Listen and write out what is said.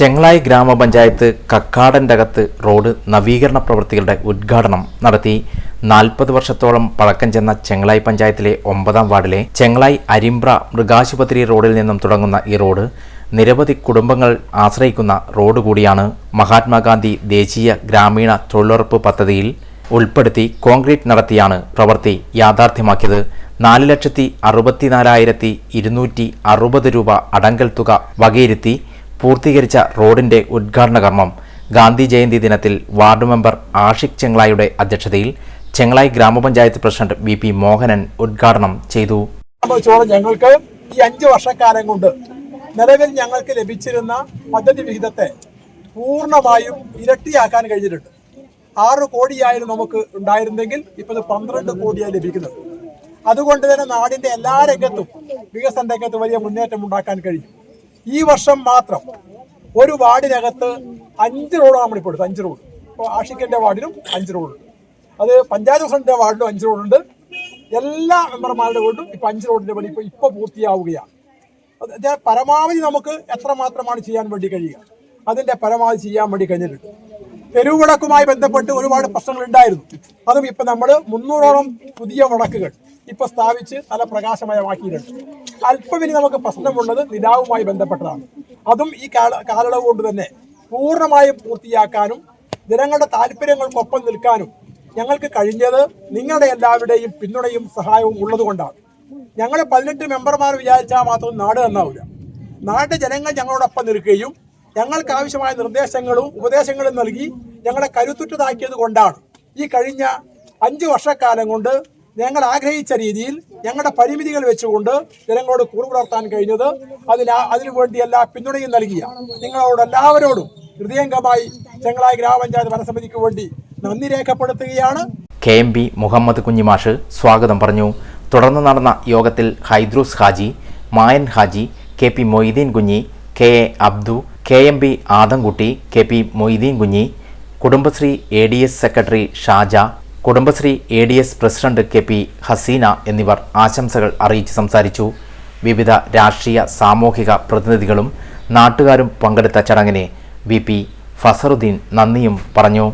ചെങ്ങളായി ഗ്രാമപഞ്ചായത്ത് കക്കാടന്റകത്ത് റോഡ് നവീകരണ പ്രവൃത്തികളുടെ ഉദ്ഘാടനം നടത്തി. നാൽപ്പത് വർഷത്തോളം പഴക്കം ചെന്ന ചെങ്ങളായി പഞ്ചായത്തിലെ ഒമ്പതാം വാർഡിലെ ചെങ്ങളായി അരിമ്പ്ര മൃഗാശുപത്രി റോഡിൽ നിന്നും തുടങ്ങുന്ന ഈ റോഡ് നിരവധി കുടുംബങ്ങൾ ആശ്രയിക്കുന്ന റോഡ് കൂടിയാണ് മഹാത്മാഗാന്ധി ദേശീയ ഗ്രാമീണ തൊഴിലുറപ്പ് പദ്ധതിയിൽ ഉൾപ്പെടുത്തി കോൺക്രീറ്റ് നടത്തിയാണ് പ്രവൃത്തി യാഥാർത്ഥ്യമാക്കിയത്. നാല് ലക്ഷത്തി അറുപത്തിനാലായിരത്തി ഇരുന്നൂറ്റി അറുപത് രൂപ അടങ്കൽ തുക വകയിരുത്തി പൂർത്തീകരിച്ച റോഡിന്റെ ഉദ്ഘാടന കർമ്മം ഗാന്ധി ജയന്തി ദിനത്തിൽ വാർഡ് മെമ്പർ ആഷിഖ് ചെങ്ങളായുടെ അധ്യക്ഷതയിൽ ചെങ്ങളായി ഗ്രാമപഞ്ചായത്ത് പ്രസിഡന്റ് വി പി മോഹനൻ ഉദ്ഘാടനം ചെയ്തു. ഞങ്ങൾക്ക് ഈ അഞ്ച് വർഷക്കാലം കൊണ്ട് നിലവിൽ ഞങ്ങൾക്ക് ലഭിച്ചിരുന്ന പദ്ധതി വിഹിതത്തെ പൂർണമായും ഇരട്ടിയാക്കാൻ കഴിഞ്ഞിട്ടുണ്ട്. ആറ് കോടിയായിരുന്നു നമുക്ക് ഉണ്ടായിരുന്നെങ്കിൽ ഇപ്പോൾ പന്ത്രണ്ട് കോടിയായി ലഭിക്കുന്നത്. അതുകൊണ്ട് തന്നെ നാടിന്റെ എല്ലാ രംഗത്തും വികസന രംഗത്ത് വലിയ മുന്നേറ്റം ഉണ്ടാക്കാൻ കഴിയും. ഈ വർഷം മാത്രം ഒരു വാർഡിനകത്ത് അഞ്ച് റോഡാണ് നമ്മളിപ്പോൾ എടുത്തത്. അഞ്ച് റോഡ്. ഇപ്പോൾ ആഷിക്കന്റെ വാർഡിനും അഞ്ച് റോഡുണ്ട് അത് പഞ്ചായത്ത് പ്രസിഡന്റിന്റെ വാർഡിലും അഞ്ച് റോഡുണ്ട് എല്ലാ മെമ്പർമാരുടെ വീണ്ടും ഇപ്പൊ അഞ്ച് റോഡിന്റെ പണി ഇപ്പൊ ഇപ്പൊ പൂർത്തിയാവുകയാണ്. പരമാവധി നമുക്ക് എത്രമാത്രമാണ് ചെയ്യാൻ വേണ്ടി കഴിയുക? അതിന്റെ പരമാവധി ചെയ്യാൻ വേണ്ടി കഴിഞ്ഞിട്ടുണ്ട്. തെരുവ് വിളക്കുമായി ബന്ധപ്പെട്ട് ഒരുപാട് പ്രശ്നങ്ങൾ ഉണ്ടായിരുന്നു. അതും ഇപ്പൊ നമ്മൾ മുന്നൂറോളം പുതിയ വിളക്കുകൾ ഇപ്പൊ സ്ഥാപിച്ച് നല്ല പ്രകാശമയമാക്കിയിട്ടുണ്ട്. അല്പം നമുക്ക് പ്രശ്നമുള്ളത് നിലാവുമായി ബന്ധപ്പെട്ടതാണ്. അതും ഈ കാല കാലയളവ് കൊണ്ട് തന്നെ പൂർണമായും പൂർത്തിയാക്കാനും ജനങ്ങളുടെ താല്പര്യങ്ങൾക്കൊപ്പം നിൽക്കാനും ഞങ്ങൾക്ക് കഴിഞ്ഞത് നിങ്ങളുടെ എല്ലാവരുടെയും പിന്തുണയും സഹായവും ഉള്ളതുകൊണ്ടാണ്. ഞങ്ങളെ പതിനെട്ട് മെമ്പർമാർ വിചാരിച്ചാൽ മാത്രം നാട് നന്നാവില്ല നാട്ടിലെ ജനങ്ങൾ ഞങ്ങളോടൊപ്പം നിൽക്കുകയും ഞങ്ങൾക്ക് ആവശ്യമായ നിർദ്ദേശങ്ങളും ഉപദേശങ്ങളും നൽകി ഞങ്ങളെ കരുത്തുറ്റതാക്കിയത് കൊണ്ടാണ്. ഈ കഴിഞ്ഞ അഞ്ച് വർഷക്കാലം കൊണ്ട് ഞങ്ങൾ ആഗ്രഹിച്ച രീതിയിൽ ഞങ്ങളുടെ പരിമിതികൾ വെച്ചുകൊണ്ട് ജനങ്ങളോട് കൂറു പുലർത്താൻ കഴിഞ്ഞത് അതിന് അതിനുവേണ്ടി എല്ലാ പിന്തുണയും നൽകിയ നിങ്ങളോട് എല്ലാവരോടും ഹൃദയംഗമായി ചെങ്ങളായി ഗ്രാമപഞ്ചായത്ത് വനസമിതിക്ക് വേണ്ടി നന്ദി രേഖപ്പെടുത്തുകയാണ്. കെ എം പി മുഹമ്മദ് കുഞ്ഞിമാഷ് സ്വാഗതം പറഞ്ഞു. തുടർന്ന് നടന്ന യോഗത്തിൽ Haidros Haji Mayan Haji K P Moideen Kunhi K A Abdu K M P Adamkutty K P Moideen Kunhi Kudumbashree A D S secretary Shaja Kudumbashree A D S president K P Haseena എന്നിവർ ആശംസകൾ അറിയിച്ച് സംസാരിച്ചു. വിവിധ രാഷ്ട്രീയ സാമൂഹിക പ്രതിനിധികളും നാട്ടുകാരും പങ്കെടുത്ത ചടങ്ങിനെ വി പി ഫസറുദ്ദീൻ നന്ദിയും പറഞ്ഞു.